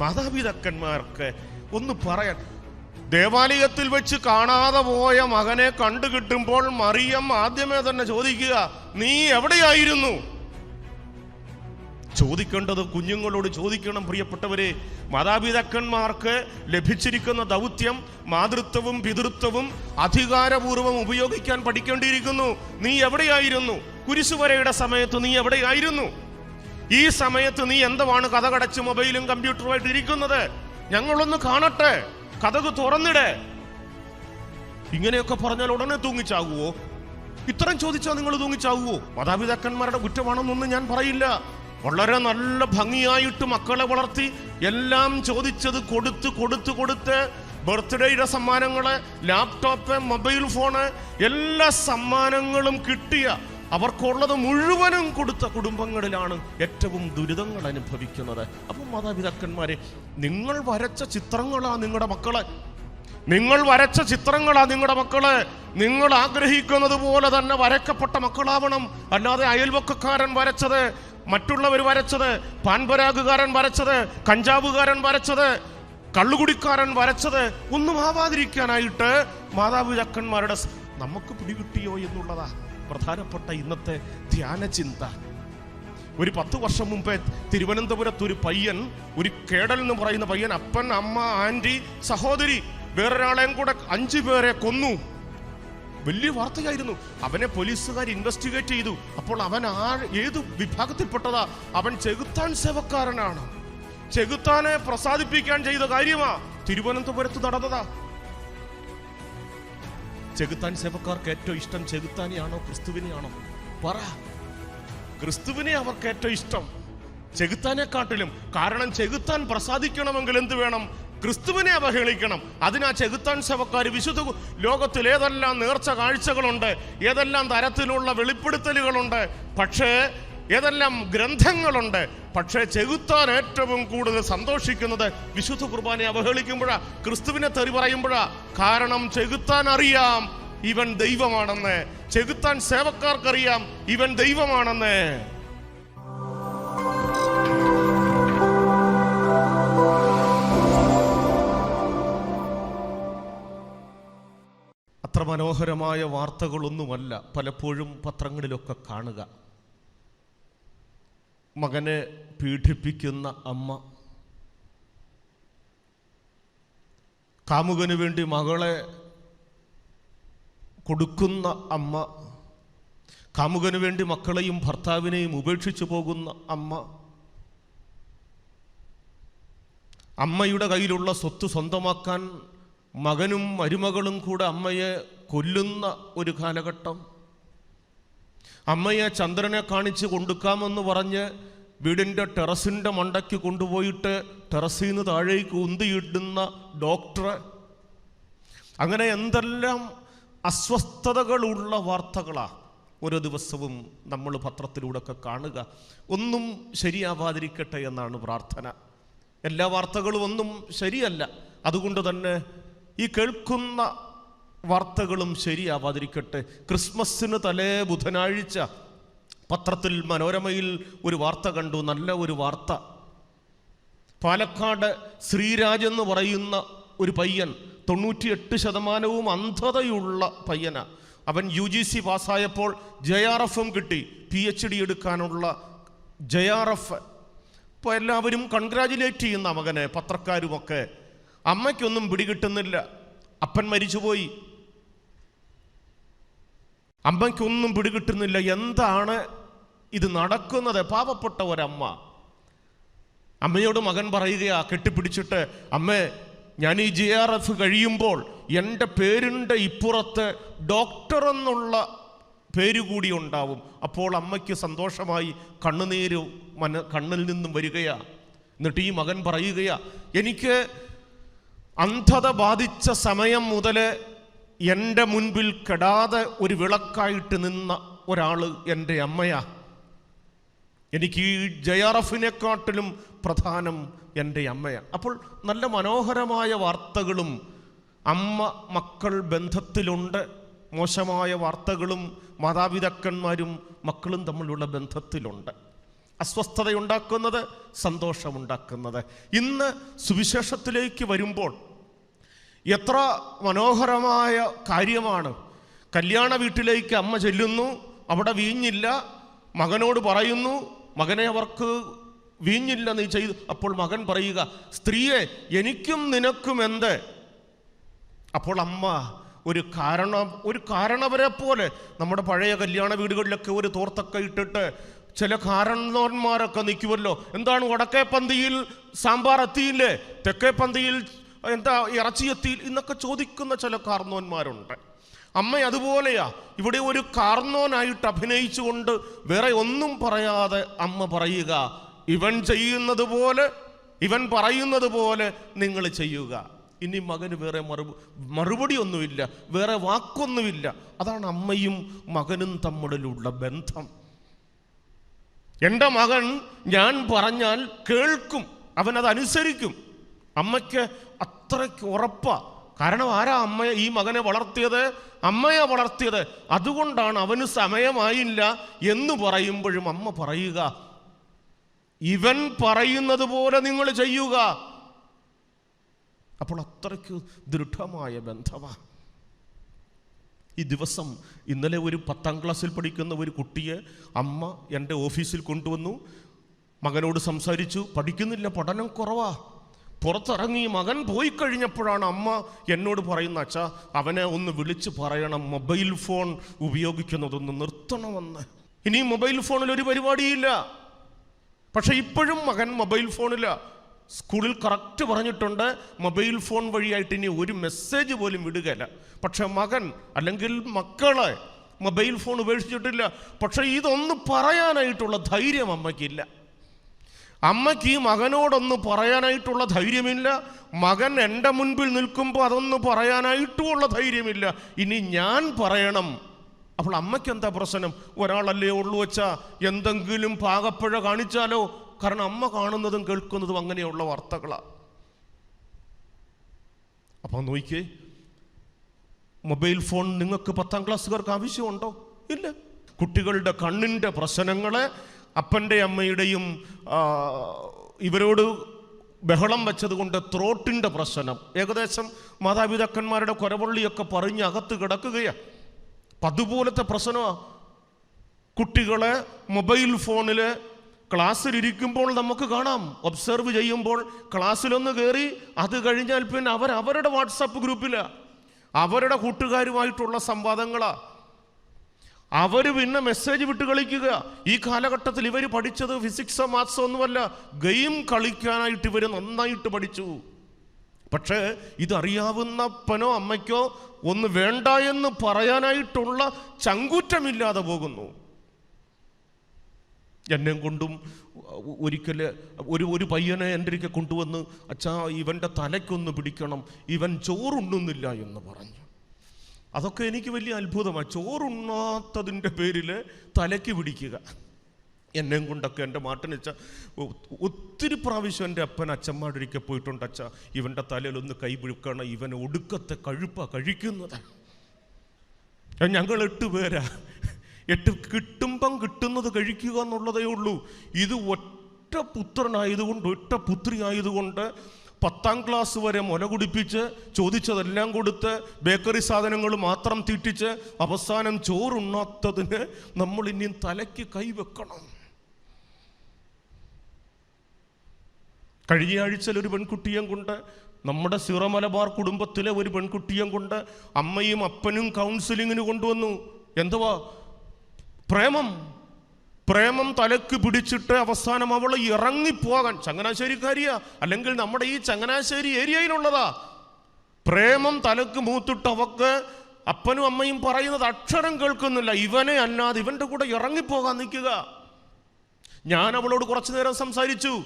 മാതാപിതാക്കന്മാർക്ക് ഒന്ന് പറയാൻ ദേവാലയത്തിൽ വെച്ച് കാണാതെ പോയ മകനെ കണ്ടു കിട്ടുമ്പോൾ മറിയം ആദ്യമേ തന്നെ ചോദിക്കുക നീ എവിടെയായിരുന്നു? ചോദിക്കേണ്ടത് കുഞ്ഞുങ്ങളോട് ചോദിക്കണം പ്രിയപ്പെട്ടവരെ. മാതാപിതാക്കന്മാർക്ക് ലഭിച്ചിരിക്കുന്ന ദൗത്യം മാതൃത്വവും പിതൃത്വവും അധികാരപൂർവം ഉപയോഗിക്കാൻ പഠിക്കേണ്ടിയിരിക്കുന്നു. നീ എവിടെയായിരുന്നു? കുരിശുവരയുടെ സമയത്ത് നീ എവിടെയായിരുന്നു? ഈ സമയത്ത് നീ എന്തുവാണ് കഥ കടച്ച് മൊബൈലും കമ്പ്യൂട്ടറുമായിട്ട് ഇരിക്കുന്നത്? ഞങ്ങളൊന്ന് കാണട്ടെ. കഥക് തുറന്നിടേ. ഇങ്ങനെയൊക്കെ പറഞ്ഞാൽ ഉടനെ തൂങ്ങിച്ചാകുവോ? ഇത്രയും ചോദിച്ചാൽ നിങ്ങൾ തൂങ്ങിച്ചാകുവോ? മാതാപിതാക്കന്മാരുടെ കുറ്റമാണെന്നൊന്നും ഞാൻ പറയില്ല. വളരെ നല്ല ഭംഗിയായിട്ട് മക്കളെ വളർത്തി എല്ലാം ചോദിച്ചത് കൊടുത്ത് കൊടുത്ത് കൊടുത്ത് ബർത്ത്ഡേയുടെ സമ്മാനങ്ങൾ ലാപ്ടോപ്പ് മൊബൈൽ ഫോണ് എല്ലാ സമ്മാനങ്ങളും കിട്ടിയ അവർക്കുള്ളത് മുഴുവനും കൊടുത്ത കുടുംബങ്ങളിലാണ് ഏറ്റവും ദുരിതങ്ങൾ അനുഭവിക്കുന്നത്. അപ്പം മാതാപിതാക്കന്മാരെ നിങ്ങൾ വരച്ച ചിത്രങ്ങളാ നിങ്ങളുടെ മക്കളെ. നിങ്ങൾ വരച്ച ചിത്രങ്ങളാ നിങ്ങളുടെ മക്കൾ. നിങ്ങൾ ആഗ്രഹിക്കുന്നത് പോലെ തന്നെ വരക്കപ്പെട്ട മക്കളാവണം. അല്ലാതെ അയൽവക്കക്കാരൻ വരച്ചത് മറ്റുള്ളവർ വരച്ചത് പാൻപരാഗുകാരൻ വരച്ചത് കഞ്ചാവുകാരൻ വരച്ചത് കള്ളുകുടിക്കാരൻ വരച്ചത് ഒന്നും ആവാതിരിക്കാനായിട്ട് മാതാപിതാക്കന്മാരുടെ നമുക്ക് പിടികിട്ടിയോ എന്നുള്ളതാ. പ്രധാനപ്പെട്ട ഇന്നത്തെ ധ്യാന ചിന്ത. ഒരു പത്ത് വർഷം മുമ്പേ തിരുവനന്തപുരത്ത് ഒരു പയ്യൻ ഒരു കേടൽ എന്ന് പറയുന്ന പയ്യൻ അപ്പൻ അമ്മ ആന്റി സഹോദരി വേറൊരാളെയും കൂടെ അഞ്ചു പേരെ കൊന്നു. വലിയ വാർത്തയായിരുന്നു. അവനെ പോലീസുകാർ ഇൻവെസ്റ്റിഗേറ്റ് ചെയ്തു. അപ്പോൾ അവൻ ആ ഏത് വിഭാഗത്തിൽപ്പെട്ടതാ? അവൻ ചെകുത്താൻ സേവക്കാരനാണ്. ചെകുത്താനെ പ്രസാദിപ്പിക്കാൻ ചെയ്ത കാര്യമാ. തിരുവനന്തപുരത്ത് നടന്നതാ. ചെകുത്താൻ സേവക്കാർക്ക് ഏറ്റവും ഇഷ്ടം ചെകുത്താനെയാണോ ക്രിസ്തുവിനെയാണോ? പറ. ക്രിസ്തുവിനെ അവർക്ക് ഏറ്റവും ഇഷ്ടം ചെകുത്താനെക്കാട്ടിലും. കാരണം ചെകുത്താൻ പ്രസാദിക്കണമെങ്കിൽ എന്ത് വേണം? ക്രിസ്തുവിനെ അവഹേളിക്കണം. അതിനാ ചെകുത്താൻ സഭക്കാർ വിശുദ്ധ ലോകത്തിൽ ഏതെല്ലാം നേർച്ച കാഴ്ചകളുണ്ട് ഏതെല്ലാം തരത്തിലുള്ള വെളിപ്പെടുത്തലുകളുണ്ട്. പക്ഷേ ഏതെല്ലാം ഗ്രന്ഥങ്ങളുണ്ട്? പക്ഷേ ചെകുത്താൻ ഏറ്റവും കൂടുതൽ സന്തോഷിക്കുന്നത് വിശുദ്ധ കുർബാനെ അവഹേളിക്കുമ്പോഴാ ക്രിസ്തുവിനെ തെറി പറയുമ്പോഴാ. കാരണം ചെകുത്താൻ അറിയാം ഇവൻ ദൈവമാണെന്ന്. ചെകുത്താൻ സേവക്കാർക്കറിയാം ഇവൻ ദൈവമാണെന്ന്. അത്ര മനോഹരമായ വാർത്തകളൊന്നുമല്ല പലപ്പോഴും പത്രങ്ങളിലൊക്കെ കാണുക. മകനെ പീഡിപ്പിക്കുന്ന അമ്മ. കാമുകന് വേണ്ടി മകളെ കൊടുക്കുന്ന അമ്മ. കാമുകന് വേണ്ടി മക്കളെയും ഭർത്താവിനെയും ഉപേക്ഷിച്ചു പോകുന്ന അമ്മ. അമ്മയുടെ കയ്യിലുള്ള സ്വത്ത് സ്വന്തമാക്കാൻ മകനും മരുമകളും കൂടെ അമ്മയെ കൊല്ലുന്ന ഒരു കാലഘട്ടം. അമ്മയെ ചന്ദ്രനെ കാണിച്ച് കൊണ്ടുക്കാമെന്ന് പറഞ്ഞ് വീടിന്റെ ടെറസിന്റെ മണ്ടയ്ക്ക് കൊണ്ടുപോയിട്ട് ടെറസിൽ നിന്ന് താഴേക്ക് ഉന്തിയിടുന്ന ഡോക്ടർ അങ്ങനെ എന്തെല്ലാം അസ്വസ്ഥതകളുള്ള വാർത്തകളാണ് ഓരോ ദിവസവും നമ്മൾ പത്രത്തിലൂടെ ഒക്കെ കാണുക. ഒന്നും ശരിയാവാതിരിക്കട്ടെ എന്നാണ് പ്രാർത്ഥന. എല്ലാ വാർത്തകളും ഒന്നും ശരിയല്ല. അതുകൊണ്ട് തന്നെ ഈ കേൾക്കുന്ന വാർത്തകളും ശരിയാവാതിരിക്കട്ടെ. ക്രിസ്മസിന് തലേ ബുധനാഴ്ച പത്രത്തിൽ മനോരമയിൽ ഒരു വാർത്ത കണ്ടു. നല്ല ഒരു വാർത്ത. പാലക്കാട് ശ്രീരാജ് എന്ന് പറയുന്ന ഒരു പയ്യൻ തൊണ്ണൂറ്റിയെട്ട് ശതമാനവും അന്ധതയുള്ള പയ്യന. അവൻ യു ജി സി പാസ്സായപ്പോൾ ജെ ആർ എഫും കിട്ടി. പി എച്ച് ഡി എടുക്കാനുള്ള ജെ ആർ എഫ്. ഇപ്പോൾ എല്ലാവരും കൺഗ്രാജുലേറ്റ് ചെയ്യുന്ന മകനെ പത്രക്കാരുമൊക്കെ. അമ്മയ്ക്കൊന്നും പിടികിട്ടുന്നില്ല. അപ്പൻ മരിച്ചുപോയി. അമ്മയ്ക്കൊന്നും പിടികിട്ടുന്നില്ല. എന്താണ് ഇത് നടക്കുന്നത്? പാവപ്പെട്ട ഒരമ്മ. അമ്മയോട് മകൻ പറയുകയാ കെട്ടിപ്പിടിച്ചിട്ട് അമ്മേ ഞാൻ ഈ ജെ ആർ എഫ് കഴിയുമ്പോൾ എന്റെ പേരിന്റെ ഇപ്പുറത്ത് ഡോക്ടർ എന്നുള്ള പേര് കൂടി ഉണ്ടാവും. അപ്പോൾ അമ്മയ്ക്ക് സന്തോഷമായി കണ്ണുനീര് മന കണ്ണിൽ നിന്നും വരികയാ. എന്നിട്ട് ഈ മകൻ പറയുകയാ എനിക്ക് അന്ധത ബാധിച്ച സമയം മുതൽ എന്റെ മുൻപിൽ കെടാതെ ഒരു വിളക്കായിട്ട് നിന്ന ഒരാൾ എന്റെ അമ്മയാ. എനിക്ക് ഈ ജയാറഫിനെക്കാട്ടിലും പ്രധാനം എന്റെ അമ്മയാണ് അപ്പോൾ നല്ല മനോഹരമായ വാർത്തകളും അമ്മ മക്കൾ ബന്ധത്തിലുണ്ട് മോശമായ വാർത്തകളും മാതാപിതാക്കന്മാരും മക്കളും തമ്മിലുള്ള ബന്ധത്തിലുണ്ട്. അസ്വസ്ഥതയുണ്ടാക്കുന്നത് സന്തോഷമുണ്ടാക്കുന്നത്. ഇന്ന് സുവിശേഷത്തിലേക്ക് വരുമ്പോൾ എത്ര മനോഹരമായ കാര്യമാണ്. കല്യാണ വീട്ടിലേക്ക് അമ്മ ചെല്ലുന്നു അവിടെ വീഞ്ഞില്ല മകനോട് പറയുന്നു മകനെ അവർക്ക് വീഞ്ഞില്ല നീ ചെയ്തു അപ്പോൾ മകൻ പറയുക സ്ത്രീയെ എനിക്കും നിനക്കും എന്ത്? അപ്പോൾ അമ്മ ഒരു കാരണം ഒരു കാരണവരെ പോലെ നമ്മുടെ പഴയ കല്യാണ വീടുകളിലൊക്കെ ഒരു തോർത്തൊക്കെ ഇട്ടിട്ട് ചില കാരണവന്മാരൊക്കെ നിൽക്കുമല്ലോ. എന്താണ് വടക്കേ പന്തിയിൽ സാമ്പാർ എത്തിയില്ലേ? തെക്കേ പന്തിയിൽ എന്താ ഇറച്ചി എത്തി എന്നൊക്കെ ചോദിക്കുന്ന ചില കാർന്നോന്മാരുണ്ട്. അമ്മ അതുപോലെയാ. ഇവിടെ ഒരു കാർന്നോനായിട്ട് അഭിനയിച്ചുകൊണ്ട് വേറെ ഒന്നും പറയാതെ അമ്മ പറയുക ഇവൻ ചെയ്യുന്നത് പോലെ ഇവൻ പറയുന്നത് പോലെ നിങ്ങൾ ചെയ്യുക. ഇനി മകന് വേറെ മറു മറുപടി ഒന്നുമില്ല വേറെ വാക്കൊന്നുമില്ല. അതാണ് അമ്മയും മകനും തമ്മിലുള്ള ബന്ധം. എന്റെ മകൻ ഞാൻ പറഞ്ഞാൽ കേൾക്കും അവനത് അനുസരിക്കും അമ്മയ്ക്ക് അത്രയ്ക്ക് ഉറപ്പാ. കാരണം ആരാ അമ്മയെ ഈ മകനെ വളർത്തിയത്? അമ്മയെ വളർത്തിയത്. അതുകൊണ്ടാണ് അവന് സമയമായില്ല എന്ന് പറയുമ്പോഴും അമ്മ പറയുക ഇവൻ പറയുന്നത് പോലെ നിങ്ങൾ ചെയ്യുക. അപ്പോൾ അത്രയ്ക്ക് ദൃഢമായ ബന്ധമാണ് ഈ ദിവസം ഇന്നലെ ഒരു പത്താം ക്ലാസ്സിൽ പഠിക്കുന്ന ഒരു കുട്ടിയെ അമ്മ എന്റെ ഓഫീസിൽ കൊണ്ടുവന്നു. മകനോട് സംസാരിച്ചു. പഠിക്കുന്നില്ല പഠനം കുറവാ. പുറത്തിറങ്ങി മകൻ പോയി കഴിഞ്ഞപ്പോഴാണ് അമ്മ എന്നോട് പറയുന്ന അച്ഛാ അവനെ ഒന്ന് വിളിച്ച് പറയണം. മൊബൈൽ ഫോൺ ഉപയോഗിക്കുന്നതൊന്ന് നിർത്തണമെന്ന്. ഇനി മൊബൈൽ ഫോണിൽ ഒരു പരിപാടിയില്ല. പക്ഷെ ഇപ്പോഴും മകൻ മൊബൈൽ ഫോണില്ല സ്കൂളിൽ കറക്റ്റ് പറഞ്ഞിട്ടുണ്ട് മൊബൈൽ ഫോൺ വഴിയായിട്ട് ഇനി ഒരു മെസ്സേജ് പോലും വിടുകയില്ല. പക്ഷെ മകൻ അല്ലെങ്കിൽ മക്കളെ മൊബൈൽ ഫോൺ ഉപേക്ഷിച്ചിട്ടില്ല. പക്ഷെ ഇതൊന്ന് പറയാനായിട്ടുള്ള ധൈര്യം അമ്മയ്ക്കില്ല. അമ്മയ്ക്ക് ഈ മകനോടൊന്ന് പറയാനായിട്ടുള്ള ധൈര്യമില്ല. മകൻ എന്റെ മുൻപിൽ നിൽക്കുമ്പോൾ അതൊന്ന് പറയാനായിട്ടുമുള്ള ധൈര്യമില്ല. ഇനി ഞാൻ പറയണം. അപ്പോൾ അമ്മയ്ക്ക് എന്താ പ്രശ്നം? ഒരാളല്ലേ ഉള്ളു വെച്ചാ എന്തെങ്കിലും പാകപ്പുഴ കാണിച്ചാലോ? കാരണം അമ്മ കാണുന്നതും കേൾക്കുന്നതും അങ്ങനെയുള്ള വാർത്തകളാണ് അപ്പോൾ നോക്കിയേ മൊബൈൽ ഫോൺ നിങ്ങൾക്ക് പത്താം ക്ലാസ്സുകാർക്ക് ആവശ്യമുണ്ടോ? ഇല്ല. കുട്ടികളുടെ കണ്ണിന്റെ പ്രശ്നങ്ങളെ അപ്പന്റെ അമ്മയുടെയും ഇവരോട് ബഹളം വെച്ചതുകൊണ്ട് ത്രോട്ടിന്റെ പ്രശ്നം. ഏകദേശം മാതാപിതാക്കന്മാരുടെ കൊരവള്ളിയൊക്കെ പറഞ്ഞ് അകത്ത് കിടക്കുകയാണ് അപ്പം അതുപോലത്തെ പ്രശ്നമാണ് കുട്ടികളെ മൊബൈൽ ഫോണിൽ ക്ലാസ്സിലിരിക്കുമ്പോൾ നമുക്ക് കാണാം. ഒബ്സർവ് ചെയ്യുമ്പോൾ ക്ലാസ്സിലൊന്ന് കയറി അത് കഴിഞ്ഞാൽ പിന്നെ അവർ അവരുടെ വാട്സപ്പ് ഗ്രൂപ്പിലാണ് അവരുടെ കൂട്ടുകാരുമായിട്ടുള്ള സംവാദങ്ങളാ. അവർ പിന്നെ മെസ്സേജ് വിട്ട് കളിക്കുക ഈ കാലഘട്ടത്തിൽ ഇവർ പഠിച്ചത് ഫിസിക്സോ മാത്സോ ഒന്നുമല്ല. ഗെയിം കളിക്കാനായിട്ട് ഇവർ നന്നായിട്ട് പഠിച്ചു. പക്ഷേ ഇതറിയാവുന്നപ്പനോ അമ്മയ്ക്കോ ഒന്ന് വേണ്ട എന്ന് പറയാനായിട്ടുള്ള ചങ്കൂറ്റമില്ലാതെ പോകുന്നു. എന്നെ കൊണ്ടും ഒരിക്കൽ ഒരു ഒരു പയ്യനെ എന്റെ അടുക്കെ കൊണ്ടുവന്ന് അച്ഛാ ഇവന്റെ തലയ്ക്കൊന്ന് പിടിക്കണം. ഇവൻ ചോറുണ്ണുന്നില്ല എന്ന് പറഞ്ഞു. അതൊക്കെ എനിക്ക് വലിയ അത്ഭുതമാണ്. ചോറുണ്ണാത്തതിന്റെ പേരിൽ തലയ്ക്ക് പിടിക്കുക. എന്നെയും കൊണ്ടൊക്കെ എന്റെ മാട്ടനച്ച ഒത്തിരി പ്രാവശ്യം എന്റെ അപ്പൻ അച്ഛന്മാരൊരിക്കൽ പോയിട്ടുണ്ട്. അച്ഛ ഇവന്റെ തലയിലൊന്ന് കൈ പിഴുക്കണം ഇവൻ ഒടുക്കത്തെ കഴുപ്പ കഴിക്കുന്നത്. ഞങ്ങൾ എട്ട് പേരാ. എട്ട് കിട്ടുമ്പം കിട്ടുന്നത് കഴിക്കുക എന്നുള്ളതേ ഉള്ളൂ. ഇത് ഒറ്റ പുത്രനായതുകൊണ്ട് ഒറ്റ പുത്രി ആയതുകൊണ്ട് പത്താം ക്ലാസ് വരെ മുല കുടിപ്പിച്ച് ചോദിച്ചതെല്ലാം കൊടുത്ത് ബേക്കറി സാധനങ്ങൾ മാത്രം തീറ്റിച്ച് അവസാനം ചോറുണ്ണാത്തതിന് നമ്മൾ ഇനിയും തലയ്ക്ക് കൈവെക്കണം. കഴിഞ്ഞ ആഴ്ചയിൽ ഒരു പെൺകുട്ടിയും കൊണ്ട് നമ്മുടെ സിറമലബാർ കുടുംബത്തിലെ ഒരു പെൺകുട്ടിയും കൊണ്ട് അമ്മയും അപ്പനും കൗൺസിലിങ്ങിന് കൊണ്ടുവന്നു. എന്തുവാ? പ്രേമം. പ്രേമം തലക്ക് പിടിച്ചിട്ട് അവസാനം അവൾ ഇറങ്ങിപ്പോകാൻ ചങ്ങനാശ്ശേരിക്കാരിയാ? അല്ലെങ്കിൽ നമ്മുടെ ഈ ചങ്ങനാശ്ശേരി ഏരിയയിലുള്ളതാ? പ്രേമം തലക്ക് മൂത്തിട്ട് അവക്ക് അപ്പനും അമ്മയും പറയുന്നത് അക്ഷരം കേൾക്കുന്നില്ല. ഇവനെ അല്ലാതെ ഇവന്റെ കൂടെ ഇറങ്ങിപ്പോകാൻ നിൽക്കുക. ഞാൻ അവളോട് കുറച്ചു നേരം സംസാരിച്ചു.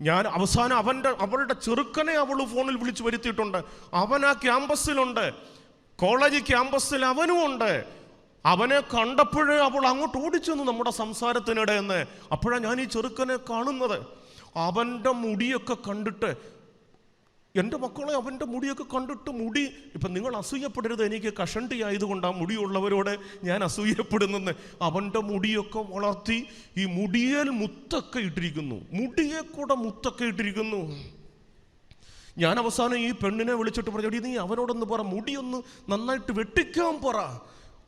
ഞാൻ അവസാനം അവന്റെ അവളുടെ ചെറുക്കനെ അവൾ ഫോണിൽ വിളിച്ചു വരുത്തിയിട്ടുണ്ട്. അവൻ ആ ക്യാമ്പസിലുണ്ട്. കോളേജ് ക്യാമ്പസിൽ അവനും ഉണ്ട് അവനെ കണ്ടപ്പോഴേ അവൾ അങ്ങോട്ട് ഓടിച്ചെന്നു നമ്മുടെ സംസാരത്തിനിടെ എന്ന്. അപ്പോഴാണ് ഞാൻ ഈ ചെറുക്കനെ കാണുന്നത്. അവന്റെ മുടിയൊക്കെ കണ്ടിട്ട് എന്റെ മക്കളെ അവന്റെ മുടിയൊക്കെ കണ്ടിട്ട് മുടി ഇപ്പം നിങ്ങൾ അസൂയപ്പെടരുത് എനിക്ക് കഷണ്ടി ആയതുകൊണ്ട് ആ മുടിയുള്ളവരോട് ഞാൻ അസൂയപ്പെടുന്നെന്ന്. അവന്റെ മുടിയൊക്കെ വളർത്തി ഈ മുടിയേൽ മുത്തൊക്കെ ഇട്ടിരിക്കുന്നു. മുടിയെ കൂടെ മുത്തൊക്കെ ഇട്ടിരിക്കുന്നു. ഞാൻ അവസാനം ഈ പെണ്ണിനെ വിളിച്ചിട്ട് പറഞ്ഞു "എടീ, നീ അവനോടൊന്ന് പറ മുടിയൊന്ന് നന്നായിട്ട് വെട്ടിക്കാൻ പറ.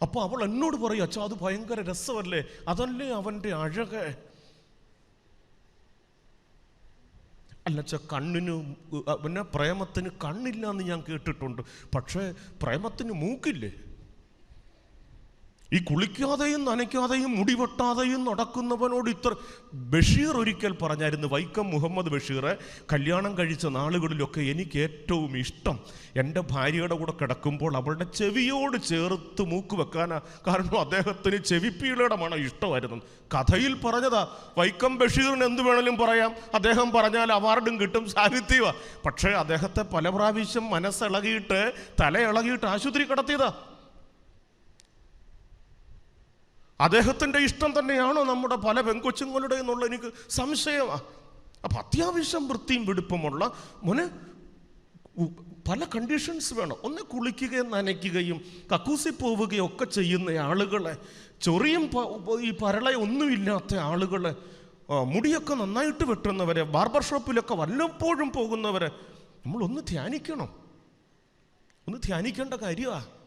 അപ്പോൾ അവൾ എന്നോട് പറയും അച്ഛാ അത് ഭയങ്കര രസമല്ലേ? അതല്ലേ അവന്റെ അഴക്? അല്ലച്ച കണ്ണിന് പിന്നെ പ്രേമത്തിന് കണ്ണില്ല എന്ന് ഞാൻ കേട്ടിട്ടുണ്ട്. പക്ഷേ പ്രേമത്തിന് മൂക്കില്ലേ? ഈ കുളിക്കാതെയും നനയ്ക്കാതെയും മുടിവെട്ടാതെയും നടക്കുന്നവനോട് ഇത്ര ബഷീർ ഒരിക്കൽ പറഞ്ഞായിരുന്നു വൈക്കം മുഹമ്മദ് ബഷീർ കല്യാണം കഴിച്ച നാളുകളിലൊക്കെ എനിക്ക് ഏറ്റവും ഇഷ്ടം എന്റെ ഭാര്യയുടെ കൂടെ കിടക്കുമ്പോൾ അവളുടെ ചെവിയോട് ചേർത്ത് മൂക്ക് വെക്കാനാ കാരണം അദ്ദേഹത്തിന് ചെവിപ്പീളയുടെ മണം ഇഷ്ടമായിരുന്നു കഥയിൽ പറഞ്ഞതാ വൈക്കം ബഷീറിന് എന്ത് വേണമെങ്കിലും പറയാം. അദ്ദേഹം പറഞ്ഞാൽ അവാർഡും കിട്ടും സാഹിത്യവാ പക്ഷേ അദ്ദേഹത്തെ പല പ്രാവശ്യം മനസ്സിളകിയിട്ട് തല ഇളകിയിട്ട് ആശുപത്രി കിടത്തിയതാ. അദ്ദേഹത്തിന്റെ ഇഷ്ടം തന്നെയാണോ നമ്മുടെ പല പെൺകൊച്ചുങ്ങളുടെ എന്നുള്ള എനിക്ക് സംശയമാണ് അപ്പം അത്യാവശ്യം വൃത്തിയും വിടുപ്പുമുള്ള മോനെ പല കണ്ടീഷൻസ് വേണം. ഒന്ന് കുളിക്കുകയും നനയ്ക്കുകയും കക്കൂസി പോവുകയും ഒക്കെ ചെയ്യുന്ന ആളുകളെ ചൊറിയും ഈ പരള ഒന്നുമില്ലാത്ത ആളുകളെ മുടിയൊക്കെ നന്നായിട്ട് വെട്ടുന്നവരെ ബാർബർ ഷോപ്പിലൊക്കെ വല്ലപ്പോഴും പോകുന്നവരെ നമ്മളൊന്ന് ധ്യാനിക്കണം. ഒന്ന് ധ്യാനിക്കേണ്ട കാര്യമാണ്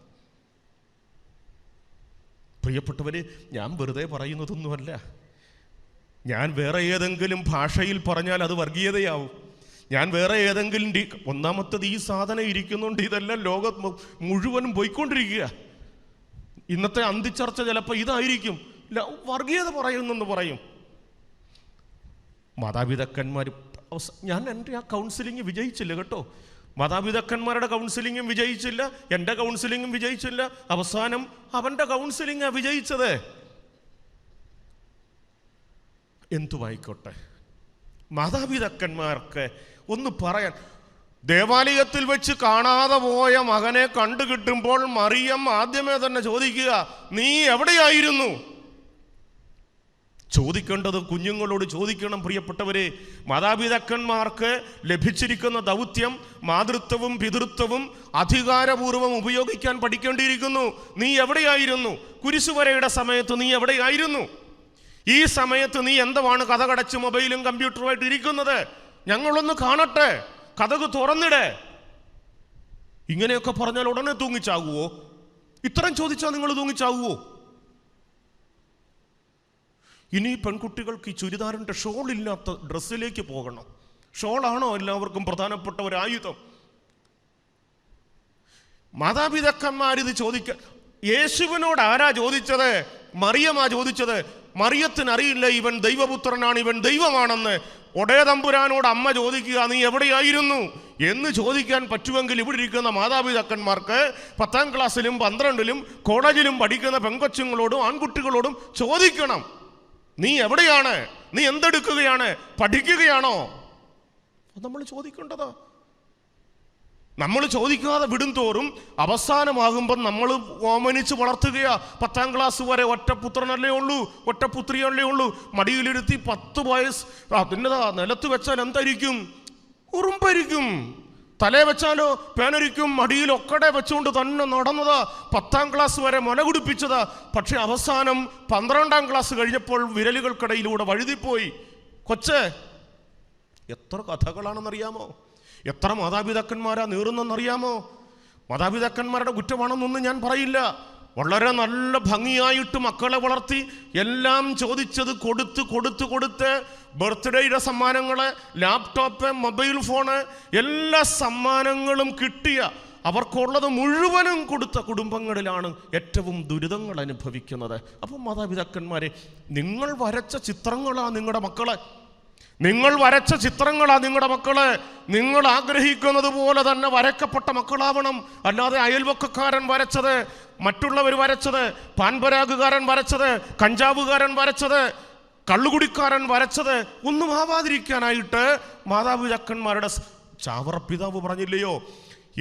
പ്രിയപ്പെട്ടവരെ ഞാൻ വെറുതെ പറയുന്നതൊന്നുമല്ല. ഞാൻ വേറെ ഏതെങ്കിലും ഭാഷയിൽ പറഞ്ഞാൽ അത് വർഗീയതയാവും. ഞാൻ വേറെ ഏതെങ്കിലും ഒന്നാമത്തത് ഈ സാധനം ഇരിക്കുന്നുണ്ട് ഇതെല്ലാം ലോകം മുഴുവനും പോയിക്കൊണ്ടിരിക്കുക. ഇന്നത്തെ അന്തിച്ചർച്ച ചിലപ്പോൾ ഇതായിരിക്കും. വർഗീയത പറയുന്നെന്ന് പറയും. മാതാപിതാക്കന്മാർ ഞാൻ എന്റെ ആ കൗൺസിലിംഗ് വിജയിച്ചില്ല കേട്ടോ. മാതാപിതാക്കന്മാരുടെ കൗൺസിലിങ്ങും വിജയിച്ചില്ല എന്റെ കൗൺസിലിങ്ങും വിജയിച്ചില്ല. അവസാനം അവന്റെ കൗൺസിലിംഗാ വിജയിച്ചത്. എന്തുമായിക്കോട്ടെ മാതാപിതാക്കന്മാർക്ക് ഒന്ന് പറയാൻ ദേവാലയത്തിൽ വെച്ച് കാണാതെ പോയ മകനെ കണ്ടു കിട്ടുമ്പോൾ മറിയം ആദ്യമേ തന്നെ ചോദിക്കുക നീ എവിടെയായിരുന്നു? ചോദിക്കേണ്ടത് കുഞ്ഞുങ്ങളോട് ചോദിക്കണം പ്രിയപ്പെട്ടവരെ. മാതാപിതാക്കന്മാർക്ക് ലഭിച്ചിരിക്കുന്ന ദൗത്യം മാതൃത്വവും പിതൃത്വവും അധികാരപൂർവം ഉപയോഗിക്കാൻ പഠിക്കേണ്ടിയിരിക്കുന്നു. നീ എവിടെയായിരുന്നു? കുരിശുവരയുടെ സമയത്ത് നീ എവിടെയായിരുന്നു? ഈ സമയത്ത് നീ എന്തുവാണ് കഥ കടച്ച് മൊബൈലും കമ്പ്യൂട്ടറുമായിട്ട് ഇരിക്കുന്നത്? ഞങ്ങളൊന്ന് കാണട്ടെ. കഥക് തുറന്നിടേ. ഇങ്ങനെയൊക്കെ പറഞ്ഞാൽ ഉടനെ തൂങ്ങിച്ചാകുവോ? ഇത്രയും ചോദിച്ചാൽ നിങ്ങൾ തൂങ്ങിച്ചാകുവോ? ഇനി പെൺകുട്ടികൾക്ക് ഈ ചുരിദാറിന്റെ ഷോൾ ഇല്ലാത്ത ഡ്രസ്സിലേക്ക് പോകണം. ഷോളാണോ എല്ലാവർക്കും പ്രധാനപ്പെട്ട ഒരു ആയുധം? മാതാപിതാക്കന്മാരിത് ചോദിക്ക യേശുവിനോട് ആരാ ചോദിച്ചത്? മറിയമാ ചോദിച്ചത്. മറിയത്തിനറിയില്ല ഇവൻ ദൈവപുത്രനാണ് ഇവൻ ദൈവമാണെന്ന്. ഒടേ തമ്പുരാനോട് അമ്മ ചോദിക്കുക നീ എവിടെയായിരുന്നു? എന്ന് ചോദിക്കാൻ പറ്റുമെങ്കിൽ ഇവിടെ ഇരിക്കുന്ന മാതാപിതാക്കന്മാർക്ക് പത്താം ക്ലാസ്സിലും പന്ത്രണ്ടിലും കോളേജിലും പഠിക്കുന്ന പെൺകൊച്ചുങ്ങളോടും ആൺകുട്ടികളോടും ചോദിക്കണം. നീ എവിടെയാണ്? നീ എന്തെടുക്കുകയാണ്? പഠിക്കുകയാണോ? നമ്മൾ ചോദിക്കേണ്ടതാ. നമ്മൾ ചോദിക്കാതെ വിടും തോറും അവസാനമാകുമ്പോൾ നമ്മൾ ഓമനിച്ച് വളർത്തുകയാ. പത്താം ക്ലാസ് വരെ ഒറ്റ പുത്രനല്ലേ ഉള്ളൂ ഒറ്റ പുത്രിയല്ലേ ഉള്ളൂ. മടിയിലിരുത്തി പത്ത് വയസ്സ്. അതിന്റെതാ നിലത്ത് വെച്ചാൽ എന്തായിരിക്കും ഉറുമ്പരിക്കും. തലേ വെച്ചാലോ പേനരിക്കും മടിയിലൊക്കടെ വെച്ചുകൊണ്ട് തന്നെ നടന്നത് പത്താം ക്ലാസ് വരെ മുല പക്ഷേ പക്ഷെ അവസാനം പന്ത്രണ്ടാം ക്ലാസ് കഴിഞ്ഞപ്പോൾ വിരലുകൾക്കിടയിലൂടെ വഴുതിപ്പോയി. കൊച്ചേ എത്ര കഥകളാണെന്നറിയാമോ? എത്ര മാതാപിതാക്കന്മാരാ നീറുന്നെന്നറിയാമോ മാതാപിതാക്കന്മാരുടെ കുറ്റമാണെന്നൊന്നും ഞാൻ പറയില്ല. വളരെ നല്ല ഭംഗിയായിട്ട് മക്കളെ വളർത്തി എല്ലാം ചോദിച്ചത് കൊടുത്ത് കൊടുത്ത് കൊടുത്ത് ബർത്ത്ഡേയുടെ സമ്മാനങ്ങൾ ലാപ്ടോപ്പ് മൊബൈൽ ഫോണ് എല്ലാ സമ്മാനങ്ങളും കിട്ടിയ അവർക്കുള്ളത് മുഴുവനും കൊടുത്ത കുടുംബങ്ങളിലാണ് ഏറ്റവും ദുരിതങ്ങൾ അനുഭവിക്കുന്നത്. അപ്പം മാതാപിതാക്കന്മാരെ നിങ്ങൾ വരച്ച ചിത്രങ്ങളാണ് നിങ്ങളുടെ മക്കളെ. നിങ്ങൾ വരച്ച ചിത്രങ്ങളാ നിങ്ങളുടെ മക്കൾ. നിങ്ങൾ ആഗ്രഹിക്കുന്നത് പോലെ തന്നെ വരക്കപ്പെട്ട മക്കളാവണം. അല്ലാതെ അയൽവക്കക്കാരൻ വരച്ചത് മറ്റുള്ളവർ വരച്ചത് പാൻപരാഗുകാരൻ വരച്ചത് കഞ്ചാവുകാരൻ വരച്ചത് കള്ളുകുടിക്കാരൻ വരച്ചത് ഒന്നും ആവാതിരിക്കാനായിട്ട് മാതാപിതാക്കന്മാരുടെ ചാവറപ്പിതാവ് ചാവറ പിതാവ് പറഞ്ഞില്ലയോ?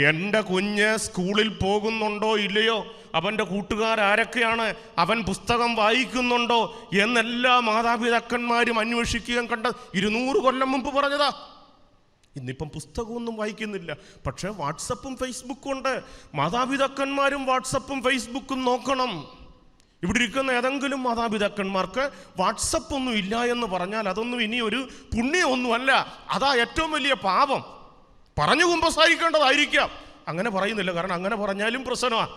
എന്റെ കുഞ്ഞ് സ്കൂളിൽ പോകുന്നുണ്ടോ ഇല്ലയോ? അവന്റെ കൂട്ടുകാർ ആരൊക്കെയാണ്? അവൻ പുസ്തകം വായിക്കുന്നുണ്ടോ? എന്നെല്ലാ മാതാപിതാക്കന്മാരും അന്വേഷിക്കുകയും കണ്ട ഇരുന്നൂറ് കൊല്ലം മുമ്പ് പറഞ്ഞതാ. ഇന്നിപ്പം പുസ്തകമൊന്നും വായിക്കുന്നില്ല. പക്ഷേ വാട്സപ്പും ഫേസ്ബുക്കും ഉണ്ട്. മാതാപിതാക്കന്മാരും വാട്സപ്പും ഫേസ്ബുക്കും നോക്കണം. ഇവിടെ ഇരിക്കുന്ന ഏതെങ്കിലും മാതാപിതാക്കന്മാർക്ക് വാട്സപ്പ് ഒന്നും ഇല്ല എന്ന് പറഞ്ഞാൽ അതൊന്നും ഇനി ഒരു പുണ്യമൊന്നുമല്ല. അതാ ഏറ്റവും വലിയ പാപം. പറഞ്ഞു കുമ്പസാരിക്കേണ്ടതായിരിക്കാം. അങ്ങനെ പറയുന്നില്ല. കാരണം അങ്ങനെ പറഞ്ഞാലും പ്രശ്നമാണ്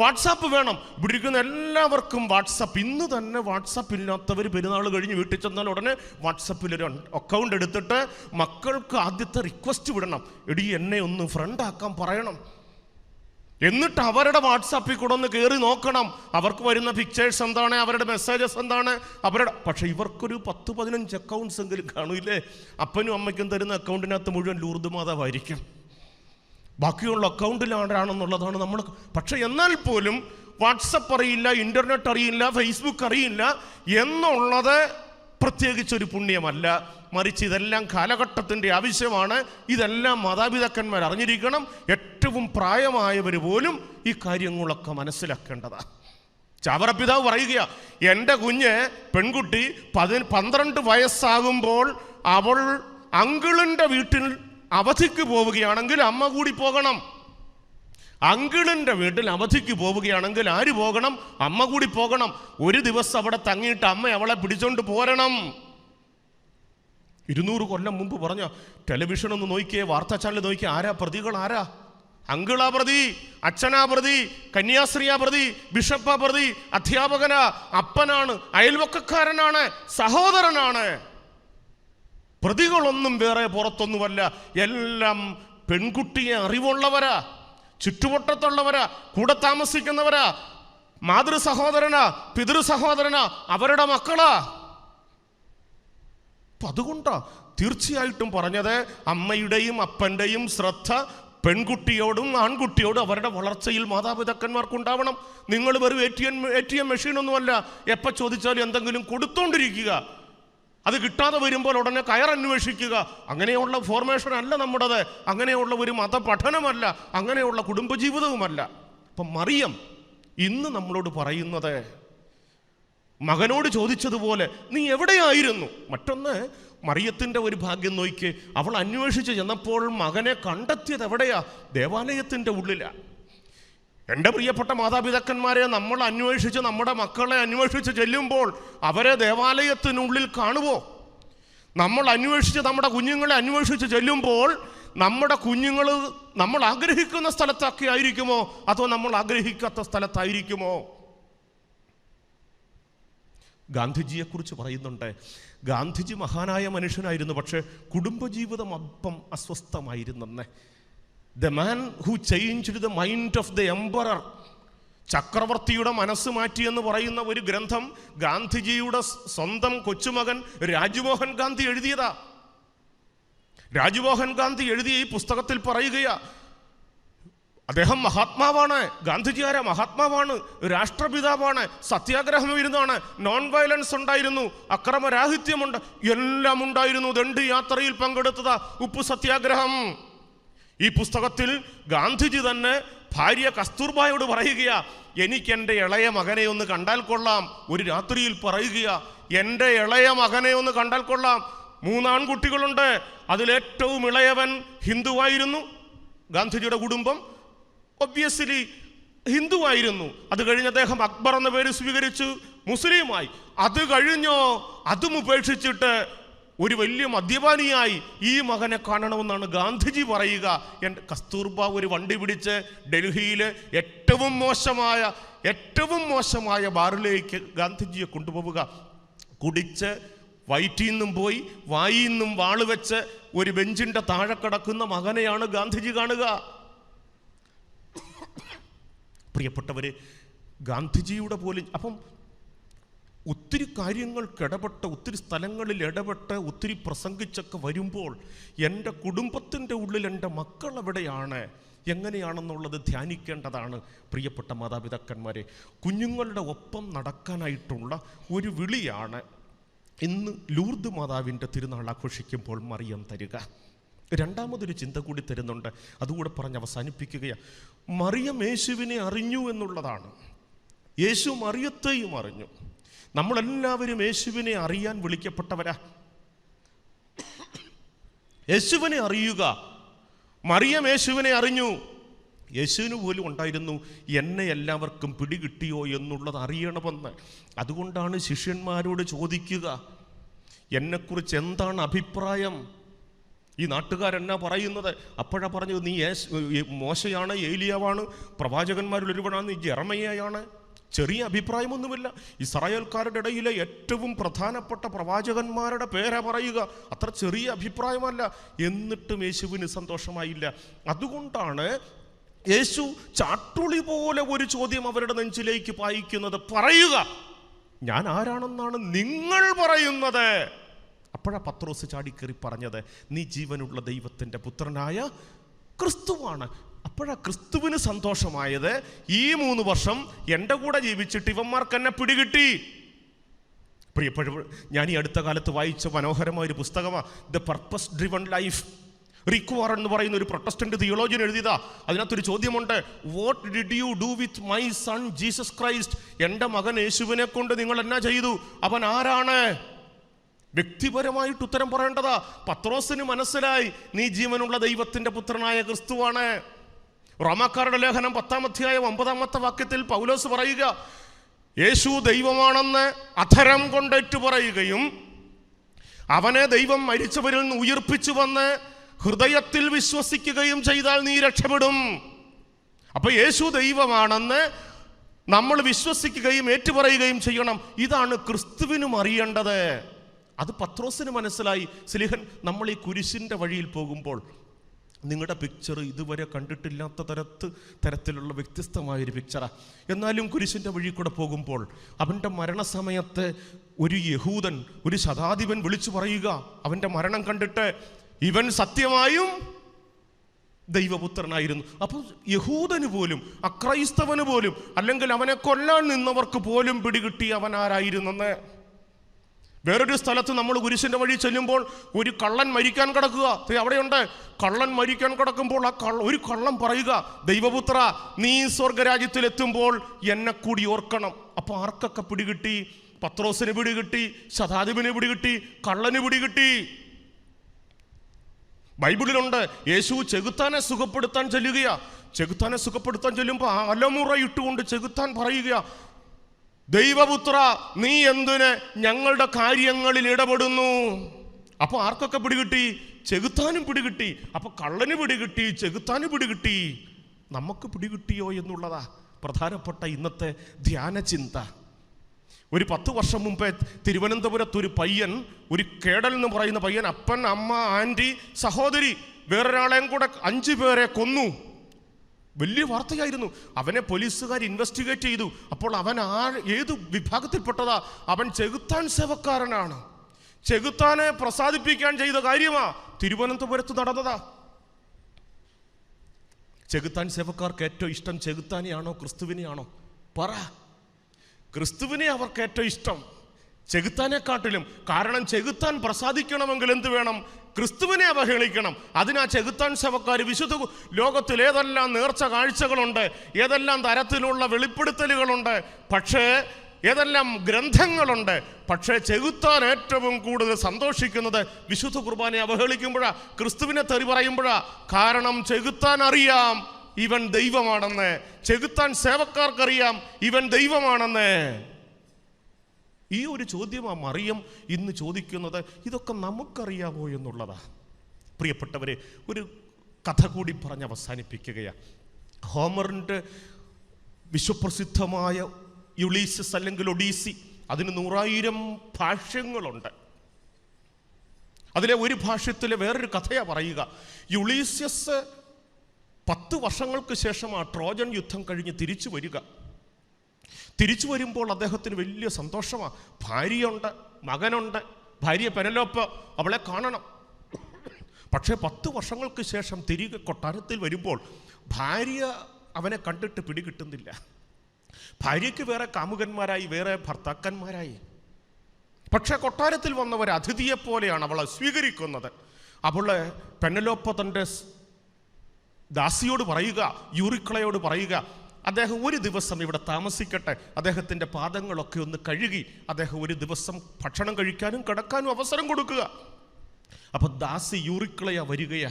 വാട്സാപ്പ് വേണം. ഇവിടെ ഇരിക്കുന്ന എല്ലാവർക്കും വാട്സപ്പ് ഇന്ന് തന്നെ വാട്സപ്പ് ഇല്ലാത്തവർ പെരുന്നാൾ കഴിഞ്ഞ് വീട്ടിൽ ചെന്നാൽ ഉടനെ വാട്സപ്പിൽ ഒരു അക്കൗണ്ട് എടുത്തിട്ട് മക്കൾക്ക് ആദ്യത്തെ റിക്വസ്റ്റ് വിടണം. എടി എന്നെ ഒന്ന് ഫ്രണ്ടാക്കാൻ പറയണം. എന്നിട്ട് അവരുടെ വാട്സാപ്പിൽ കൂടെ ഒന്ന് കയറി നോക്കണം. അവർക്ക് വരുന്ന പിക്ചേഴ്സ് എന്താണ് അവരുടെ മെസ്സേജസ് എന്താണ് അവരുടെ പക്ഷെ ഇവർക്കൊരു പത്ത് പതിനഞ്ച് അക്കൗണ്ട്സ് എങ്കിലും കാണൂല്ലേ? അപ്പനും അമ്മയ്ക്കും തരുന്ന അക്കൗണ്ടിനകത്ത് മുഴുവൻ ലൂർദ് മാതാവായിരിക്കും. ബാക്കിയുള്ള അക്കൗണ്ടിലാണെന്നുള്ളതാണ് നമ്മൾ പക്ഷെ എന്നാൽ പോലും വാട്സപ്പ് അറിയില്ല ഇന്റർനെറ്റ് അറിയില്ല ഫേസ്ബുക്ക് അറിയില്ല എന്നുള്ളത് പ്രത്യേകിച്ചൊരു പുണ്യമല്ല. മറിച്ച് ഇതെല്ലാം കാലഘട്ടത്തിന്റെ ആവശ്യമാണ്. ഇതെല്ലാം മാതാപിതാക്കന്മാർ അറിഞ്ഞിരിക്കണം. ഏറ്റവും പ്രായമായവർ പോലും ഈ കാര്യങ്ങളൊക്കെ മനസ്സിലാക്കേണ്ടതാണ് ചാവറപ്പിതാവ് പറയുക എന്റെ കുഞ്ഞ് പെൺകുട്ടി പതി പന്ത്രണ്ട് വയസ്സാകുമ്പോൾ അവൾ അങ്കിളിന്റെ വീട്ടിൽ അവധിക്ക് പോവുകയാണെങ്കിൽ അമ്മ കൂടി പോകണം. അങ്കിളിന്റെ വീട്ടിൽ അവധിക്ക് പോവുകയാണെങ്കിൽ ആര് പോകണം? അമ്മ കൂടി പോകണം. ഒരു ദിവസം അവിടെ തങ്ങിയിട്ട് അമ്മ അവളെ പിടിച്ചോണ്ട് പോരണം. ഇരുന്നൂറ് കൊല്ലം മുമ്പ് പറഞ്ഞ ടെലിവിഷൻ ഒന്ന് നോക്കിയേ വാർത്താ ചാനൽ നോക്കിയേ ആരാ പ്രതികൾ ആരാ? അങ്കിളാ പ്രതി അച്ഛനാ പ്രതി കന്യാസ്ത്രീയാ പ്രതി ബിഷപ്പാ പ്രതി അധ്യാപകനാ അപ്പനാണ് അയൽവക്കക്കാരനാണ് സഹോദരനാണ്. പ്രതികളൊന്നും വേറെ പുറത്തൊന്നുമല്ല എല്ലാം പെൺകുട്ടിയെ അറിവുള്ളവരാ ചുറ്റുവട്ടത്തുള്ളവരാ കൂടെ താമസിക്കുന്നവരാ മാതൃ സഹോദരനാ പിതൃ സഹോദരനാ അവരുടെ മക്കളാ. അപ്പൊ അതുകൊണ്ടാ തീർച്ചയായിട്ടും പറഞ്ഞത് അമ്മയുടെയും അപ്പന്റെയും ശ്രദ്ധ പെൺകുട്ടിയോടും ആൺകുട്ടിയോടും അവരുടെ വളർച്ചയിൽ മാതാപിതാക്കന്മാർക്കുണ്ടാവണം. നിങ്ങൾ വെറും A T M A T M മെഷീനൊന്നുമല്ല എപ്പോൾ ചോദിച്ചാലും എന്തെങ്കിലും കൊടുത്തോണ്ടിരിക്കുക. അത് കിട്ടാതെ വരുമ്പോൾ ഉടനെ കയർ അന്വേഷിക്കുക. അങ്ങനെയുള്ള ഫോർമേഷൻ അല്ല നമ്മുടേത്. അങ്ങനെയുള്ള ഒരു മതപഠനമല്ല. അങ്ങനെയുള്ള കുടുംബജീവിതവുമല്ല. അപ്പം മറിയം ഇന്ന് നമ്മളോട് പറയുന്നത് മകനോട് ചോദിച്ചതുപോലെ നീ എവിടെയായിരുന്നു? മറ്റൊന്ന് മറിയത്തിന്റെ ഒരു ഭാഗ്യം നോക്കി അവൾ അന്വേഷിച്ച് ചെന്നപ്പോൾ മകനെ കണ്ടെത്തിയത് എവിടെയാ? ദേവാലയത്തിന്റെ ഉള്ളിലാണ് എന്റെ പ്രിയപ്പെട്ട മാതാപിതാക്കന്മാരെ നമ്മൾ അന്വേഷിച്ച് നമ്മുടെ മക്കളെ അന്വേഷിച്ച് ചെല്ലുമ്പോൾ അവരെ ദേവാലയത്തിനുള്ളിൽ കാണുമോ നമ്മൾ അന്വേഷിച്ച് നമ്മുടെ കുഞ്ഞുങ്ങളെ അന്വേഷിച്ച് ചെല്ലുമ്പോൾ നമ്മുടെ കുഞ്ഞുങ്ങൾ നമ്മൾ ആഗ്രഹിക്കുന്ന സ്ഥലത്തൊക്കെ ആയിരിക്കുമോ? അതോ നമ്മൾ ആഗ്രഹിക്കാത്ത സ്ഥലത്തായിരിക്കുമോ? ഗാന്ധിജിയെക്കുറിച്ച് പറയുന്നുണ്ട്. ഗാന്ധിജി മഹാനായ മനുഷ്യനായിരുന്നു പക്ഷേ കുടുംബജീവിതം അപ്പം അസ്വസ്ഥമായിരുന്നെന്ന്. The man who changed the mind of the emperor ചക്രവർത്തിയുടെ മനസ്സ് മാറ്റി എന്ന് പറയുന്ന ഒരു ഗ്രന്ഥം ഗാന്ധിജിയുടെ സ്വന്തം കൊച്ചുമകൻ രാജ്മോഹൻ ഗാന്ധി എഴുതിയതാ. രാജ്മോഹൻ ഗാന്ധി എഴുതിയ ഈ പുസ്തകത്തിൽ പറയുകയാ അദ്ദേഹം മഹാത്മാവാണ് ഗാന്ധിജി ആരാ മഹാത്മാവാണ് രാഷ്ട്രപിതാവാണ് സത്യാഗ്രഹം ഇരുന്നാണ് നോൺ വയലൻസ് ഉണ്ടായിരുന്നു അക്രമരാഹിത്യമുണ്ട് എല്ലാം ഉണ്ടായിരുന്നു ദണ്ഡ് യാത്രയിൽ പങ്കെടുത്തത് ഉപ്പു സത്യാഗ്രഹം. ഈ പുസ്തകത്തിൽ ഗാന്ധിജി തന്നെ ഭാര്യ കസ്തൂർബായോട് പറയുകയാ എനിക്ക് എന്റെ ഇളയ മകനെ ഒന്ന് കണ്ടാൽ കൊള്ളാം ഒരു രാത്രിയിൽ പറയുകയാ എന്റെ ഇളയ മകനെ ഒന്ന് കണ്ടാൽ കൊള്ളാം. മൂന്നാൺകുട്ടികളുണ്ട് അതിലേറ്റവും ഇളയവൻ ഹിന്ദുവായിരുന്നു. ഗാന്ധിജിയുടെ കുടുംബം ഒബ്വിയസ്ലി ഹിന്ദുവായിരുന്നു അത് കഴിഞ്ഞ് അദ്ദേഹം അക്ബർ എന്ന പേര് സ്വീകരിച്ചു മുസ്ലിമായി. അത് കഴിഞ്ഞോ അതും ഉപേക്ഷിച്ചിട്ട് ഒരു വലിയ മദ്യപാനിയായി ഈ മകനെ കാണണമെന്നാണ് ഗാന്ധിജി പറയുക. എന്റെ കസ്തൂർബ ഒരു വണ്ടി പിടിച്ച് ഡൽഹിയിലെ ഏറ്റവും മോശമായ ഏറ്റവും മോശമായ ബാറിലേക്ക് ഗാന്ധിജിയെ കൊണ്ടുപോവുക. കുടിച്ച് വയറ്റിൽ നിന്നും പോയി വായിൽ നിന്നും വാൾ വെച്ച് ഒരു ബെഞ്ചിന്റെ താഴെ കിടക്കുന്ന മകനെയാണ് ഗാന്ധിജി കാണുക. പ്രിയപ്പെട്ടവരെ ഗാന്ധിജിയുടെ പോലും അപ്പം ഒത്തിരി കാര്യങ്ങൾ ഇടപെട്ട ഒത്തിരി സ്ഥലങ്ങളിൽ ഇടപെട്ട് ഒത്തിരി പ്രസംഗിച്ചൊക്കെ വരുമ്പോൾ എന്റെ കുടുംബത്തിന്റെ ഉള്ളിൽ എന്റെ മക്കൾ എവിടെയാണ് എങ്ങനെയാണെന്നുള്ളത് ധ്യാനിക്കേണ്ടതാണ്. പ്രിയപ്പെട്ട മാതാപിതാക്കന്മാരെ കുഞ്ഞുങ്ങളുടെ ഒപ്പം നടക്കാനായിട്ടുള്ള ഒരു വിളിയാണ് ഇന്ന് ലൂർദ് മാതാവിന്റെ തിരുനാൾ ആഘോഷിക്കുമ്പോൾ മറിയം തരിക. രണ്ടാമതൊരു ചിന്ത കൂടി തരുന്നുണ്ട്. അതുകൂടെ പറഞ്ഞ് അവസാനിപ്പിക്കുകയാണ്. മറിയം യേശുവിനെ അറിഞ്ഞു എന്നുള്ളതാണ്. യേശു മറിയത്തെയും അറിഞ്ഞു. നമ്മളെല്ലാവരും യേശുവിനെ അറിയാൻ വിളിക്കപ്പെട്ടവരാ. യേശുവിനെ അറിയുക. മറിയം യേശുവിനെ അറിഞ്ഞു. യേശുവിന് പോലും ഉണ്ടായിരുന്നു എന്നെ എല്ലാവർക്കും പിടികിട്ടിയോ എന്നുള്ളത് അറിയണമെന്ന്. അതുകൊണ്ടാണ് ശിഷ്യന്മാരോട് ചോദിക്കുക എന്നെക്കുറിച്ച് എന്താണ് അഭിപ്രായം? ഈ നാട്ടുകാരെന്നാ പറയുന്നത്? അപ്പോഴാ പറഞ്ഞത് നീ മോശയാണ് ഏലിയാവാണ് പ്രവാചകന്മാരിൽ ഒരുവനാണ് നീ ജെറമയ്യയാണ് ചെറിയ അഭിപ്രായമൊന്നുമില്ല. ഇസ്രായേൽക്കാരുടെ ഇടയിലെ ഏറ്റവും പ്രധാനപ്പെട്ട പ്രവാചകന്മാരുടെ പേരാ പറയുക. അത്ര ചെറിയ അഭിപ്രായമല്ല. എന്നിട്ടും യേശുവിന് സന്തോഷമായില്ല. അതുകൊണ്ടാണ് യേശു ചാട്ടുളി പോലെ ഒരു ചോദ്യം അവരുടെ നെഞ്ചിലേക്ക് പായിക്കുന്നത്. പറയുക ഞാൻ ആരാണെന്നാണ് നിങ്ങൾ പറയുന്നത്? അപ്പോഴാ പത്രോസ് ചാടിക്കേറി പറഞ്ഞത് നീ ജീവനുള്ള ദൈവത്തിന്റെ പുത്രനായ ക്രിസ്തുവാണ്. അപ്പോഴാ ക്രിസ്തുവിന് സന്തോഷമായത് ഈ മൂന്ന് വർഷം എന്റെ കൂടെ ജീവിച്ചിട്ട് ഇവന്മാർക്ക് എന്നെ പിടികിട്ടി. പ്രിയപ്പെട്ട ഞാൻ ഈ അടുത്ത കാലത്ത് വായിച്ച മനോഹരമായ ഒരു പുസ്തകമാണ് ദ പർപ്പസ് ഡ്രിവൺ ലൈഫ്. റിക്വാർ എന്ന് പറയുന്ന ഒരു പ്രൊട്ടസ്റ്റന്റ് തിയോളജിയൻ എഴുതിയതാ. അതിനകത്തൊരു ചോദ്യമുണ്ട് what did you do with my son Jesus Christ എന്റെ മകൻ യേശുവിനെ കൊണ്ട് നിങ്ങൾ എന്നാ ചെയ്തു? അവൻ ആരാണ്? വ്യക്തിപരമായിട്ട് ഉത്തരം പറയേണ്ടതാ. പത്രോസിന് മനസ്സിലായി നീ ജീവനുള്ള ദൈവത്തിന്റെ പുത്രനായ ക്രിസ്തുവാണ്. റോമാക്കാരുടെ ലേഖനം പത്താം അധ്യായം ഒമ്പതാമത്തെ വാക്യത്തിൽ പൗലോസ് പറയുക യേശു ദൈവമാണെന്ന് അധരം കൊണ്ടേറ്റു പറയുകയും അവനെ ദൈവം മരിച്ചവരിൽ നിന്ന് ഉയർപ്പിച്ചു വന്ന് ഹൃദയത്തിൽ വിശ്വസിക്കുകയും ചെയ്താൽ നീ രക്ഷപ്പെടും. അപ്പൊ യേശു ദൈവമാണെന്ന് നമ്മൾ വിശ്വസിക്കുകയും ഏറ്റുപറയുകയും ചെയ്യണം. ഇതാണ് ക്രിസ്തുവിനും അറിയേണ്ടത്. അത് പത്രോസിന് മനസ്സിലായി. സ്ലിഹൻ നമ്മൾ ഈ കുരിശിന്റെ വഴിയിൽ പോകുമ്പോൾ നിങ്ങളുടെ പിക്ചർ ഇതുവരെ കണ്ടിട്ടില്ലാത്ത തരത്ത് തരത്തിലുള്ള വ്യത്യസ്തമായൊരു പിക്ചറാണ് എന്നാലും കുരിശിന്റെ വഴി കൂടെ പോകുമ്പോൾ അവന്റെ മരണസമയത്ത് ഒരു യഹൂദൻ ഒരു ശതാധിപൻ വിളിച്ചു പറയുക അവന്റെ മരണം കണ്ടിട്ട് ഇവൻ സത്യമായും ദൈവപുത്രനായിരുന്നു. അപ്പോൾ യഹൂദന് പോലും അക്രൈസ്തവന് പോലും അല്ലെങ്കിൽ അവനെ കൊല്ലാൻ നിന്നവർക്ക് പോലും പിടികിട്ടി അവൻ ആരായിരുന്നെന്ന് വേറൊരു സ്ഥലത്ത് നമ്മൾ കുരിശിന്റെ വഴി ചെല്ലുമ്പോൾ ഒരു കള്ളൻ മരിക്കാൻ കിടക്കുക. അവിടെയുണ്ട്. കള്ളൻ മരിക്കാൻ കിടക്കുമ്പോൾ ആ കള്ള ഒരു കള്ളൻ പറയുക ദൈവപുത്ര നീ സ്വർഗരാജ്യത്തിലെത്തുമ്പോൾ എന്നെ കൂടി ഓർക്കണം. അപ്പൊ ആർക്കൊക്കെ പിടികിട്ടി? പത്രോസിന് പിടികിട്ടി ശതാധിപന് പിടികിട്ടി കള്ളന് പിടികിട്ടി. ബൈബിളിലുണ്ട് യേശു ചെകുത്താനെ സുഖപ്പെടുത്താൻ ചെല്ലുകയാ. ചെകുത്താനെ സുഖപ്പെടുത്താൻ ചെല്ലുമ്പോൾ അലമുറ ഇട്ടുകൊണ്ട് ചെകുത്താൻ പറയുക ദൈവപുത്ര നീ എന്തിന് ഞങ്ങളുടെ കാര്യങ്ങളിൽ ഇടപെടുന്നു? അപ്പൊ ആർക്കൊക്കെ പിടികിട്ടി? ചെകുത്താനും പിടികിട്ടി. അപ്പൊ കള്ളന് പിടികിട്ടി ചെകുത്താനും പിടികിട്ടി. നമുക്ക് പിടികിട്ടിയോ എന്നുള്ളതാ പ്രധാനപ്പെട്ട ഇന്നത്തെ ധ്യാന ചിന്ത. ഒരു പത്ത് വർഷം മുമ്പേ തിരുവനന്തപുരത്ത് ഒരു പയ്യൻ ഒരു കേടൽ എന്ന് പറയുന്ന പയ്യൻ അപ്പൻ അമ്മ ആന്റി സഹോദരി വേറൊരാളെയും കൂടെ അഞ്ചു പേരെ കൊന്നു. വലിയ വാർത്തയായിരുന്നു. അവനെ പോലീസുകാർ ഇൻവെസ്റ്റിഗേറ്റ് ചെയ്തു. അപ്പോൾ അവൻ ആ ഏത് വിഭാഗത്തിൽപ്പെട്ടതാ? അവൻ ചെകുത്താൻ സേവക്കാരനാണ്. ചെകുത്താനെ പ്രസാദിപ്പിക്കാൻ ചെയ്ത കാര്യമാ. തിരുവനന്തപുരത്ത് നടന്നതാ. ചെകുത്താൻ സേവക്കാർക്ക് ഏറ്റവും ഇഷ്ടം ചെകുത്താനെയാണോ ക്രിസ്തുവിനെയാണോ? പറ. ക്രിസ്തുവിനെ അവർക്ക് ഏറ്റവും ഇഷ്ടം. ചെകുത്താനെക്കാട്ടിലും കാരണം ചെകുത്താൻ പ്രസാദിക്കണമെങ്കിൽ എന്ത് വേണം? ക്രിസ്തുവിനെ അവഹേളിക്കണം. അതിനാ ചെകുത്താൻ സഭക്കാർ വിശുദ്ധ ലോകത്തിൽ ഏതെല്ലാം നേർച്ച കാഴ്ചകളുണ്ട് ഏതെല്ലാം തരത്തിലുള്ള വെളിപ്പെടുത്തലുകളുണ്ട് പക്ഷേ ഏതെല്ലാം ഗ്രന്ഥങ്ങളുണ്ട് പക്ഷേ ചെകുത്താൻ ഏറ്റവും കൂടുതൽ സന്തോഷിക്കുന്നത് വിശുദ്ധ കുർബാനെ അവഹേളിക്കുമ്പോഴാ ക്രിസ്തുവിനെ തെറി പറയുമ്പോഴാ. കാരണം ചെകുത്താൻ അറിയാം ഇവൻ ദൈവമാണെന്ന്. ചെകുത്താൻ സേവക്കാർക്കറിയാം ഇവൻ ദൈവമാണെന്ന്. ഈ ഒരു ചോദ്യമാണ് മറിയം ഇന്ന് ചോദിക്കുന്നത് ഇതൊക്കെ നമുക്കറിയാമോ എന്നുള്ളതാ. പ്രിയപ്പെട്ടവരെ ഒരു കഥ കൂടി പറഞ്ഞ് അവസാനിപ്പിക്കുകയാണ് ഹോമറിന്റെ വിശ്വപ്രസിദ്ധമായ യുളീസസ് അല്ലെങ്കിൽ ഒഡീസി അതിന് നൂറായിരം ഭാഷ്യങ്ങളുണ്ട്. അതിലെ ഒരു ഭാഷ്യത്തിലെ വേറൊരു കഥയാണ് പറയുക. യുളീസ്യസ് പത്ത് വർഷങ്ങൾക്ക് ശേഷം ആ ട്രോജൻ യുദ്ധം കഴിഞ്ഞ് തിരിച്ചു വരിക. തിരിച്ചു വരുമ്പോൾ അദ്ദേഹത്തിന് വലിയ സന്തോഷമാണ് ഭാര്യയുണ്ട് മകനുണ്ട് ഭാര്യ പെനലോപ്പ് അവളെ കാണണം. പക്ഷേ പത്ത് വർഷങ്ങൾക്ക് ശേഷം തിരികെ കൊട്ടാരത്തിൽ വരുമ്പോൾ ഭാര്യ അവനെ കണ്ടിട്ട് പിടികിട്ടുന്നില്ല. ഭാര്യയ്ക്ക് വേറെ കാമുകന്മാരായി വേറെ ഭർത്താക്കന്മാരായി. പക്ഷേ കൊട്ടാരത്തിൽ വന്നവർ അതിഥിയെപ്പോലെയാണ് അവളെ സ്വീകരിക്കുന്നത്. അവളെ പെനലോപ്പ തന്റെ ദാസിയോട് പറയുക യൂറിക്കളയോട് പറയുക അദ്ദേഹം ഒരു ദിവസം ഇവിടെ താമസിക്കട്ടെ. അദ്ദേഹത്തിന്റെ പാദങ്ങളൊക്കെ ഒന്ന് കഴുകി അദ്ദേഹം ഒരു ദിവസം ഭക്ഷണം കഴിക്കാനും കിടക്കാനും അവസരം കൊടുക്കുക. അപ്പോൾ ദാസി യൂറിക്കളയ വരികയാ.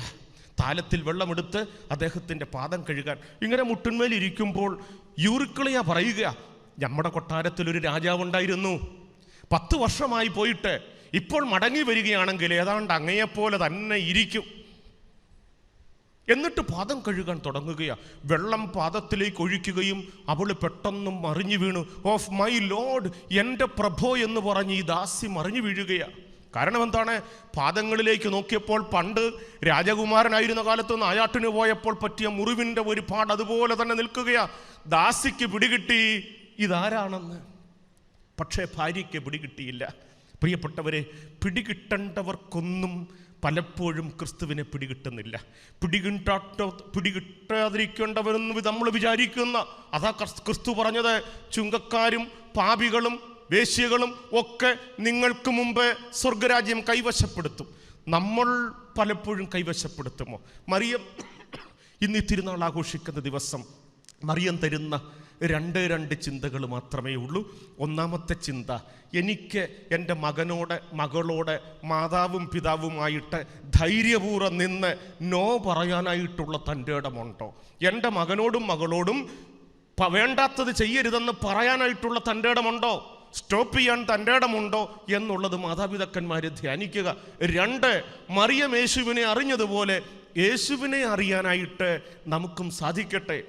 താലത്തിൽ വെള്ളമെടുത്ത് അദ്ദേഹത്തിന്റെ പാദം കഴുകാൻ. ഇങ്ങനെ മുട്ടിന്മേലിരിക്കുമ്പോൾ യൂറിക്കളയ പറയുക നമ്മുടെ കൊട്ടാരത്തിൽ ഒരു രാജാവുണ്ടായിരുന്നു. പത്ത് വർഷമായി പോയിട്ട് ഇപ്പോൾ മടങ്ങി വരികയാണെങ്കിൽ ഏതാണ്ട് അങ്ങയെപ്പോലെ തന്നെ ഇരിക്കും. എന്നിട്ട് പാദം കഴുകാൻ തുടങ്ങുകയാണ് വെള്ളം പാദത്തിലേക്ക് ഒഴിക്കുകയും അവൾ പെട്ടെന്ന് മറിഞ്ഞു വീണു. ഓഫ് മൈ ലോഡ് എന്റെ പ്രഭോ എന്ന് പറഞ്ഞ് ഈ ദാസി മറിഞ്ഞു വീഴുകയാണ് കാരണം എന്താണ്? പാദങ്ങളിലേക്ക് നോക്കിയപ്പോൾ പണ്ട് രാജകുമാരനായിരുന്ന കാലത്ത് നായാട്ടിന് പോയപ്പോൾ പറ്റിയ മുറിവിന്റെ ഒരു പാട് അതുപോലെ തന്നെ നിൽക്കുകയാ. ദാസിക്ക് പിടികിട്ടി. ഇതാരാണെന്ന്? പക്ഷേ ഭാര്യയ്ക്ക് പിടികിട്ടിയില്ല. പ്രിയപ്പെട്ടവരെ പിടികിട്ടേണ്ടവർക്കൊന്നും പലപ്പോഴും ക്രിസ്തുവിനെ പിടികിട്ടുന്നില്ല. പിടികിട്ടാട്ട പിടികിട്ടാതിരിക്കേണ്ടവരെന്ന് നമ്മൾ വിചാരിക്കുന്ന അതാ ക്രിസ്- ക്രിസ്തു പറഞ്ഞത് ചുങ്കക്കാരും പാപികളും വേശ്യകളും ഒക്കെ നിങ്ങൾക്ക് മുമ്പ് സ്വർഗരാജ്യം കൈവശപ്പെടുത്തും. നമ്മൾ പലപ്പോഴും കൈവശപ്പെടുത്തുമോ? മറിയം ഇന്ന് തിരുനാൾ ആഘോഷിക്കുന്ന ദിവസം മറിയം തരുന്ന രണ്ട് രണ്ട് ചിന്തകൾ മാത്രമേ ഉള്ളൂ. ഒന്നാമത്തെ ചിന്ത എനിക്ക് എന്റെ മകനോട് മകളോട് മാതാവും പിതാവുമായിട്ട് ധൈര്യപൂർവം നിന്ന് നോ പറയാനായിട്ടുള്ള തന്റെ ഇടമുണ്ടോ? എന്റെ മകനോടും മകളോടും വേണ്ടാത്തത് ചെയ്യരുതെന്ന് പറയാനായിട്ടുള്ള തന്റെ ഇടമുണ്ടോ? സ്റ്റോപ്പ് ചെയ്യാൻ തന്റെ ഇടമുണ്ടോ? എന്നുള്ളത് മാതാപിതാക്കന്മാർ ധ്യാനിക്കുക. രണ്ട് മറിയം യേശുവിനെ അറിഞ്ഞതുപോലെ യേശുവിനെ അറിയാനായിട്ട് നമുക്കും സാധിക്കട്ടെ.